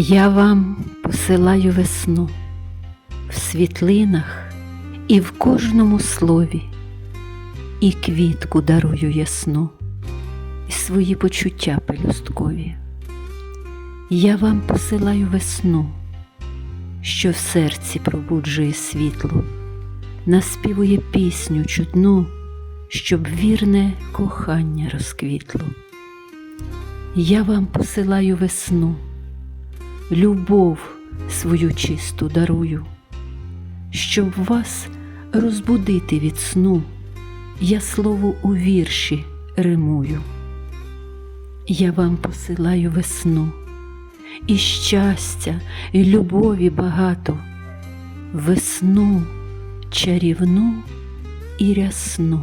Я вам посилаю весну в світлинах і в кожному слові, і квітку дарую ясну, і свої почуття пелюсткові. Я вам посилаю весну, що в серці пробуджує світло, наспівує пісню чудну, щоб вірне кохання розквітло. Я вам посилаю весну, любов свою чисту дарую, щоб вас розбудити від сну, я слово у вірші римую. Я вам посилаю весну, і щастя, і любові багато, весну чарівну і рясну,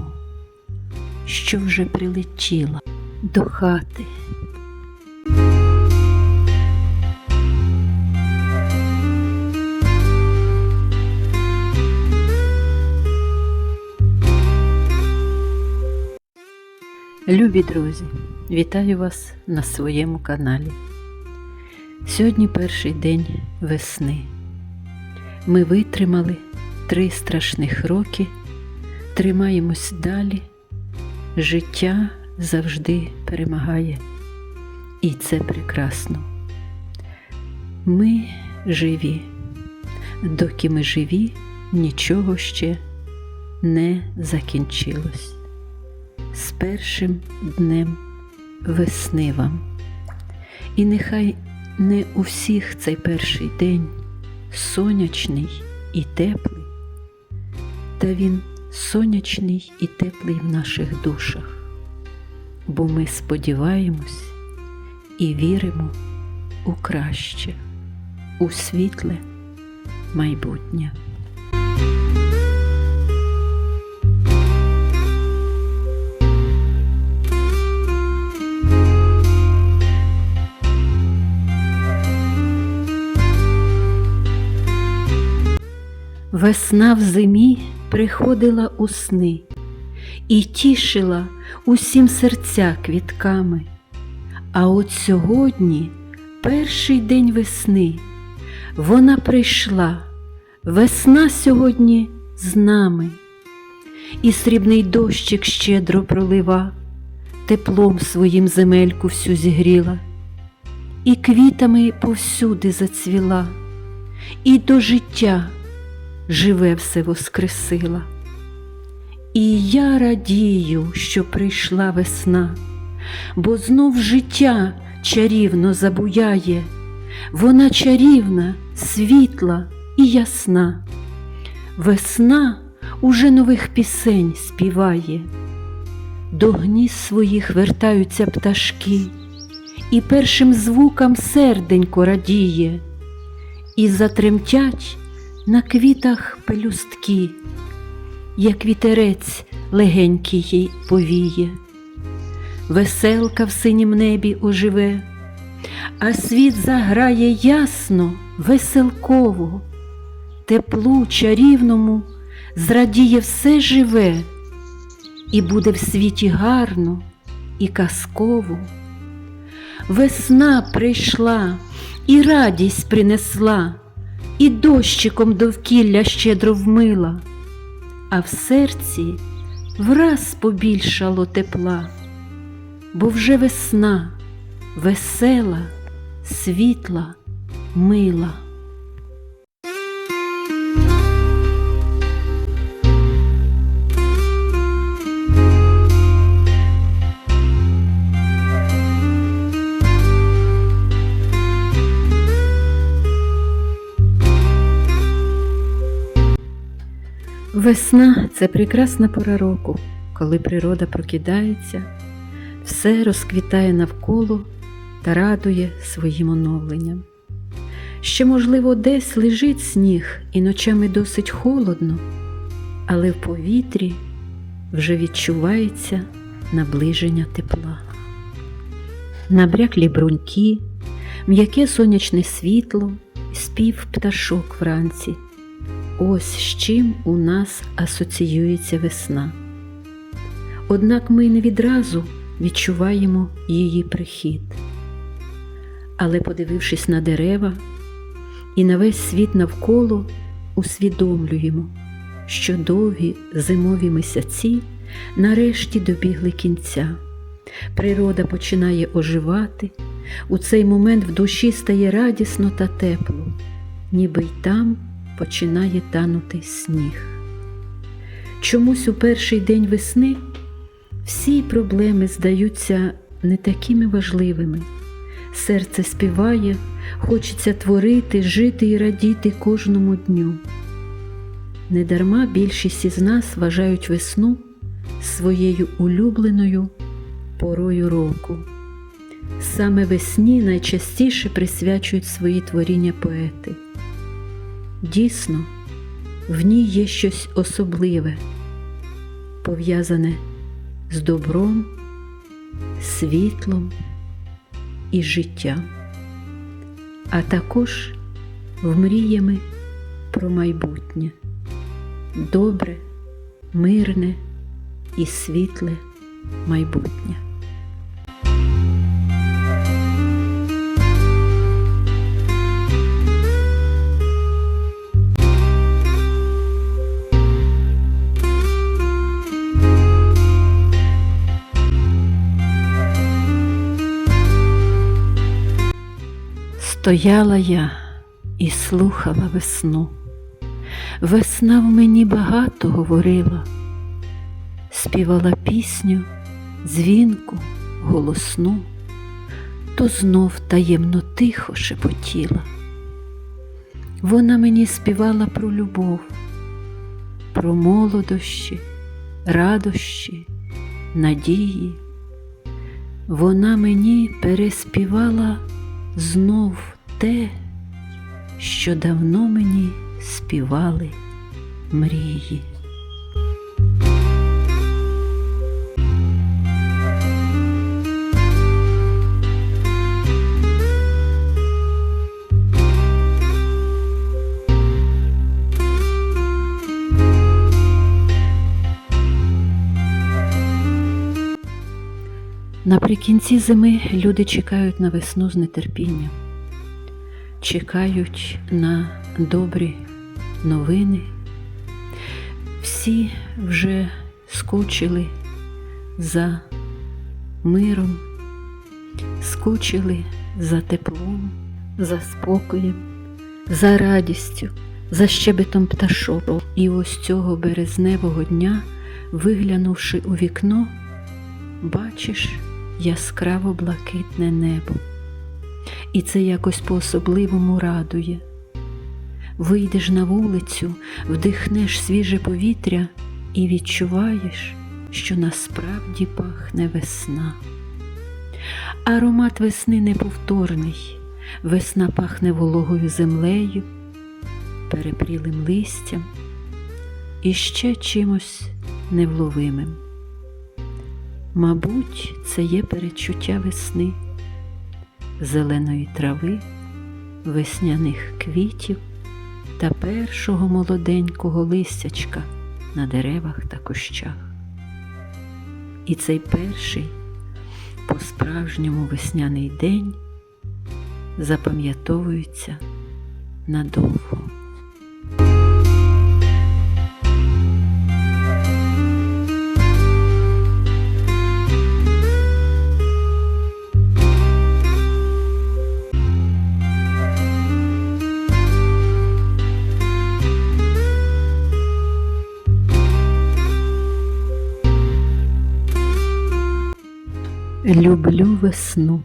що вже прилетіла до хати. Любі друзі, вітаю вас на своєму каналі. Сьогодні перший день весни. Ми витримали три страшних роки, тримаємось далі. Життя завжди перемагає, і це прекрасно. Ми живі, доки ми живі, нічого ще не закінчилось з першим днем весни вам. І нехай не у всіх цей перший день сонячний і теплий, та він сонячний і теплий в наших душах, бо ми сподіваємось і віримо у краще, у світле майбутнє. Весна в зимі приходила у сни і тішила усім серця квітками. А от сьогодні, перший день весни, вона прийшла, весна сьогодні з нами, і срібний дощик щедро пролива, теплом своїм земельку всю зігріла, і квітами повсюди зацвіла, і до життя живе все воскресила. І я радію, що прийшла весна, бо знов життя чарівно забуяє, вона чарівна, світла і ясна. Весна уже нових пісень співає, до гнізд своїх вертаються пташки, і першим звукам серденько радіє, і затремтять на квітах пелюстки, як вітерець легенький повіє, веселка в синім небі оживе, а світ заграє ясно, веселково, теплу чарівному зрадіє все живе, і буде в світі гарно і казково. Весна прийшла і радість принесла і дощиком довкілля щедро вмила, а в серці враз побільшало тепла, бо вже весна весела, світла, мила. Весна це прекрасна пора року, коли природа прокидається, все розквітає навколо та радує своїм оновленням. Ще, можливо, десь лежить сніг і ночами досить холодно, але в повітрі вже відчувається наближення тепла. Набряклі бруньки, м'яке сонячне світло, спів пташок вранці. Ось з чим у нас асоціюється весна. Однак ми не відразу відчуваємо її прихід. Але, подивившись на дерева і на весь світ навколо, усвідомлюємо, що довгі зимові місяці нарешті добігли кінця. Природа починає оживати, у цей момент в душі стає радісно та тепло, ніби й там починає танути сніг. Чомусь у перший день весни всі проблеми здаються не такими важливими. Серце співає, хочеться творити, жити і радіти кожному дню. Недарма більшість із нас вважають весну своєю улюбленою порою року. Саме весні найчастіше присвячують свої творіння поети. Дійсно, в ній є щось особливе, пов'язане з добром, світлом і життям, а також в мріями про майбутнє, добре, мирне і світле майбутнє. Стояла я і слухала весну. Весна в мені багато говорила, співала пісню, дзвінку, голосну, то знов таємно тихо шепотіла. Вона мені співала про любов, про молодощі, радощі, надії. Вона мені переспівала знов те, що давно мені співали мрії. Наприкінці зими люди чекають на весну з нетерпінням, чекають на добрі новини. Всі вже скучили за миром, скучили за теплом, за спокоєм, за радістю, за щебетом пташок. І ось цього березневого дня, виглянувши у вікно, бачиш яскраво блакитне небо, і це якось по-особливому радує. Вийдеш на вулицю, вдихнеш свіже повітря і відчуваєш, що насправді пахне весна. Аромат весни неповторний, весна пахне вологою землею, перепрілим листям і ще чимось невловимим. Мабуть, це є перечуття весни, зеленої трави, весняних квітів та першого молоденького листячка на деревах та кущах. І цей перший по-справжньому весняний день запам'ятовується надовго. Люблю весну,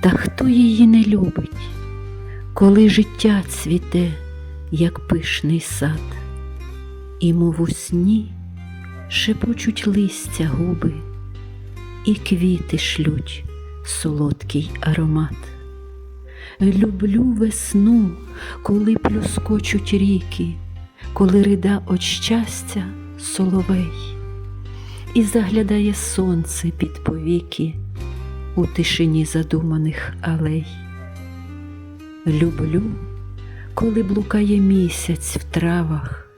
та хто її не любить, коли життя цвіте, як пишний сад, і, мов у сні, шепочуть листя губи, і квіти шлють солодкий аромат. Люблю весну, коли плюскочуть ріки, коли рида от щастя соловей і заглядає сонце під повіки у тишині задуманих алей. Люблю, коли блукає місяць в травах,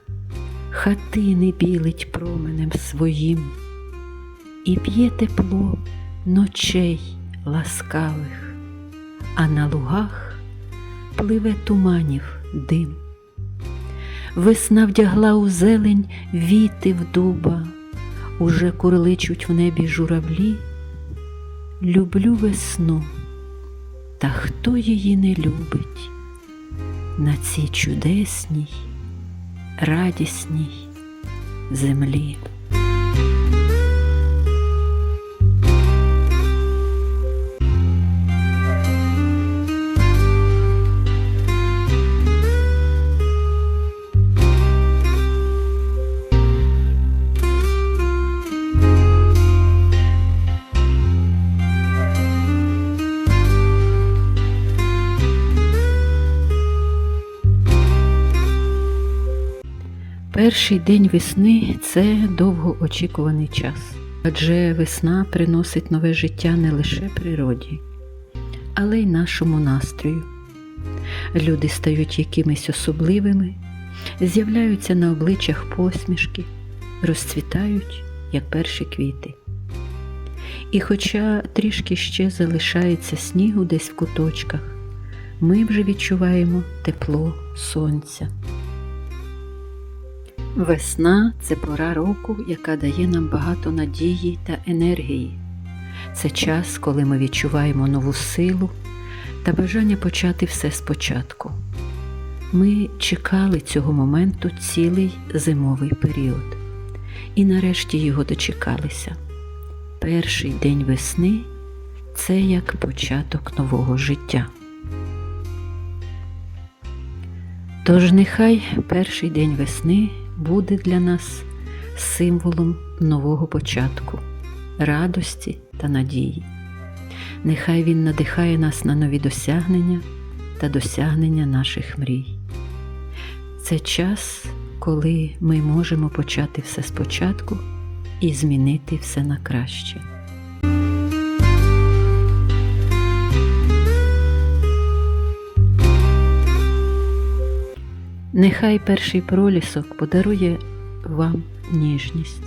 хатини білить променем своїм, і п'є тепло ночей ласкавих, а на лугах пливе туманів дим. Весна вдягла у зелень віти в дуба, уже курличуть в небі журавлі. Люблю весну, та хто її не любить на цій чудесній, радісній землі. Перший день весни це довгоочікуваний час, адже весна приносить нове життя не лише природі, але й нашому настрою. Люди стають якимись особливими, з'являються на обличчях посмішки, розцвітають, як перші квіти. І хоча трішки ще залишається снігу десь в куточках, ми вже відчуваємо тепло сонця. Весна це пора року, яка дає нам багато надії та енергії. Це час, коли ми відчуваємо нову силу та бажання почати все спочатку. Ми чекали цього моменту цілий зимовий період, і нарешті його дочекалися. Перший день весни це як початок нового життя. Тож нехай перший день весни буде для нас символом нового початку, радості та надії. Нехай він надихає нас на нові досягнення та досягнення наших мрій. Це час, коли ми можемо почати все спочатку і змінити все на краще. Нехай перший пролісок подарує вам ніжність,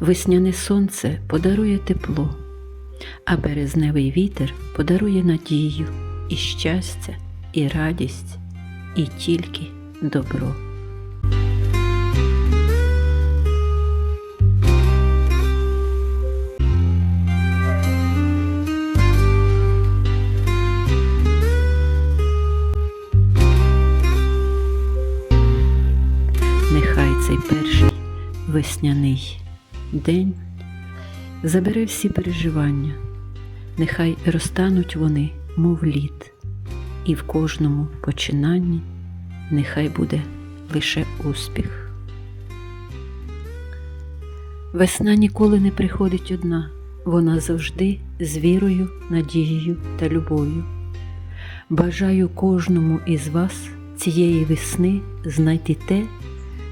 весняне сонце подарує тепло, а березневий вітер подарує надію і щастя, і радість, і тільки добро. Весняний день забере всі переживання, нехай розтануть вони, мов лід, і в кожному починанні нехай буде лише успіх. Весна ніколи не приходить одна, вона завжди з вірою, надією та любов'ю. Бажаю кожному із вас цієї весни знайти те,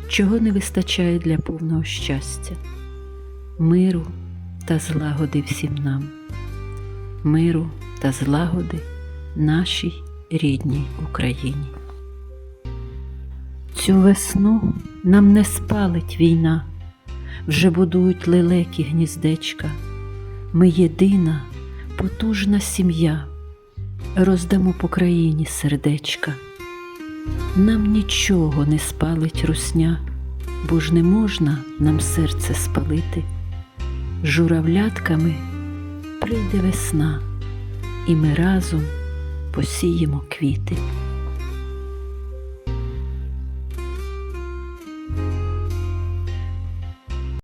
чого не вистачає для повного щастя, миру та злагоди всім нам, миру та злагоди нашій рідній Україні. Цю весну нам не спалить війна, вже будують лелекі гніздечка. Ми єдина, потужна сім'я, роздамо по країні сердечка. Нам нічого не спалить русня, бо ж не можна нам серце спалити. Журавлятками прийде весна, і ми разом посіємо квіти.